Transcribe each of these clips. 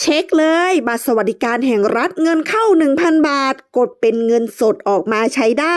เช็คเลยบัตรสวัสดิการแห่งรัฐเงินเข้า 1,000 บาท กดเป็นเงินสดออกมาใช้ได้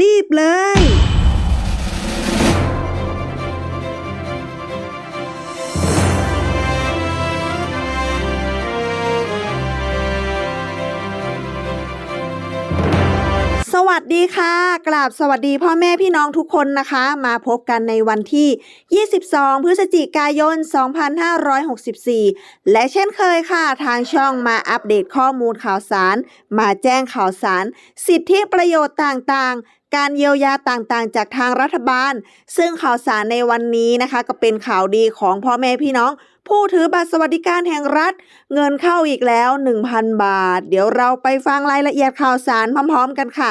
รีบเลย สวัสดีค่ะ กราบสวัสดีพ่อแม่พี่น้องทุกคนนะคะ มาพบกันในวันที่ 22 พฤศจิกายน 2564 และเช่นเคยค่ะ ทางช่องมาอัปเดตข้อมูลข่าวสาร มาแจ้งข่าวสาร สิทธิประโยชน์ต่างๆ การเยียวยาต่างๆ จากทางรัฐบาล ซึ่งข่าวสารในวันนี้นะคะ ก็เป็นข่าวดีของพ่อแม่พี่น้อง ผู้ถือบัตรสวัสดิการแห่งรัฐ เงินเข้าอีกแล้ว 1,000 บาท เดี๋ยวเราไปฟังรายละเอียดข่าวสารพร้อม ๆ กันค่ะ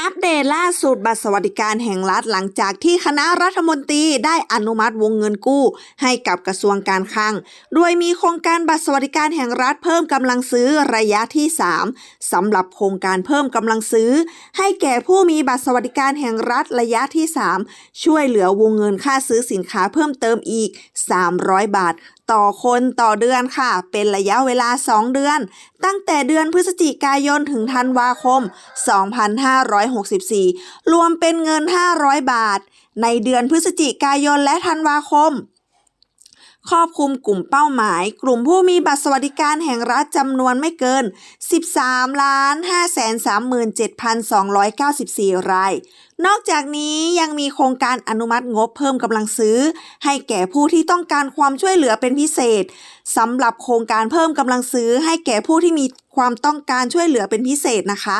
อัปเดตล่าสุดบัตรสวัสดิการแห่งรัฐหลังจากที่คณะรัฐมนตรีได้อนุมัติวงเงินกู้ ให้กับกระทรวงการคลัง โดยมีโครงการบัตรสวัสดิการแห่งรัฐเพิ่มกำลังซื้อระยะที่ 3สำหรับโครงการเพิ่มกำลังซื้อ ให้แก่ผู้มีบัตรสวัสดิการแห่งรัฐระยะที่ 3 ช่วยเหลือวงเงินค่าซื้อสินค้าเพิ่มเติมอีก 300 บาท ต่อคนต่อเดือนค่ะ เป็นระยะเวลา 2 เดือน ตั้งแต่เดือนพฤศจิกายนถึงธันวาคม2564 รวมเป็นเงิน 500 บาท ในเดือนพฤศจิกายนและธันวาคม ครอบคลุมกลุ่มเป้าหมาย กลุ่มผู้มีบัตรสวัสดิการแห่งรัฐจำนวนไม่เกิน 13ล้าน537,294 ราย นอกจากนี้ยังมีโครงการอนุมัติงบเพิ่มกำลังซื้อ ให้แก่ผู้ที่ต้องการความช่วยเหลือเป็นพิเศษสำหรับโครงการเพิ่มกำลังซื้อ ให้แก่ผู้ที่มีความต้องการช่วยเหลือเป็นพิเศษนะคะ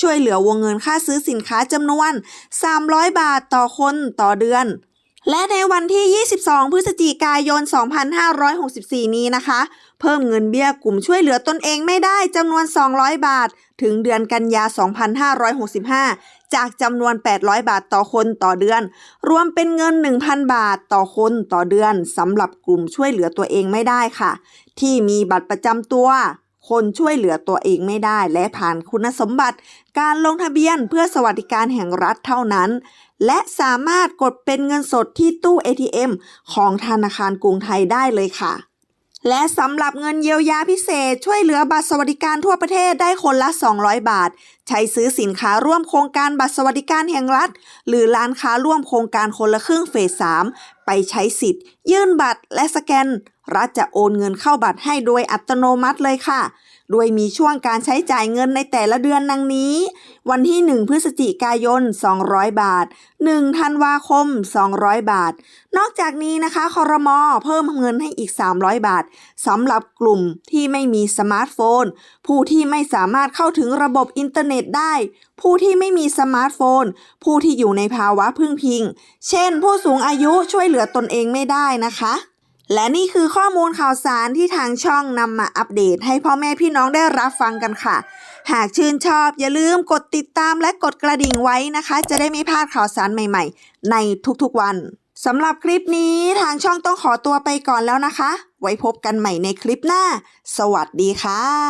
ช่วยเหลือวงเงินค่าซื้อสินค้าจำนวน 300 บาทต่อคนต่อเดือน และในวันที่ 22 พฤศจิกายน 2564 นี้นะคะ เพิ่มเงินเบี้ยกลุ่มช่วยเหลือตนเองไม่ได้จำนวน 200 บาท ถึงเดือนกันยา 2565 จากจำนวน 800 บาทต่อคนต่อเดือน รวมเป็นเงิน 1,000 บาทต่อคนต่อเดือนสำหรับกลุ่มช่วยเหลือตัวเองไม่ได้ค่ะ ที่มีบัตรประจำตัว คนช่วยเหลือตัวเองไม่ได้ และผ่านคุณสมบัติ การลงทะเบียนเพื่อสวัสดิการแห่งรัฐเท่านั้น และสามารถกดเป็นเงินสดที่ตู้ ATM ของธนาคารกรุงไทยได้เลยค่ะและสำหรับเงินเยียวยาพิเศษช่วยเหลือบัตรสวัสดิการทั่วประเทศได้คนละ 200 บาทใช้ซื้อสินค้าร่วมโครงการบัตรสวัสดิการแห่งรัฐ หรือร้านค้าร่วมโครงการคนละครึ่งเฟส 3 ไปใช้สิทธิ์ ยื่นบัตรและสแกน รัฐจะโอนเงินเข้าบัตรให้โดยอัตโนมัติเลยค่ะ โดยมีช่วงการใช้จ่ายเงินในแต่ละเดือนดังนี้ วันที่ 1 พฤศจิกายน 200 บาท 1 ธันวาคม 200 บาท นอกจากนี้นะคะคอรมอเพิ่มเงินให้อีก 300 บาทสำหรับกลุ่มที่ไม่มีสมาร์ทโฟน ผู้ที่ไม่สามารถเข้าถึงระบบอินเทอร์เน็ตได้ ผู้ที่ไม่มีสมาร์ทโฟน ผู้ที่อยู่ในภาวะพึ่งพิง เช่น ผู้สูงอายุช่วยเหลือตนเองไม่ได้นะคะ และนี่คือข้อมูลข่าวสารที่ทางช่องนำมาอัปเดต ให้พ่อแม่พี่น้องได้รับฟังกันค่ะ หากชื่นชอบอย่าลืมกดติดตามและกดกระดิ่งไว้นะคะ จะได้ไม่พลาดข่าวสารใหม่ ๆ ในทุกๆวันสำหรับคลิปนี้ทางช่องต้องขอตัวไปก่อนแล้วนะคะ ไว้พบกันใหม่ในคลิปหน้า สวัสดีค่ะ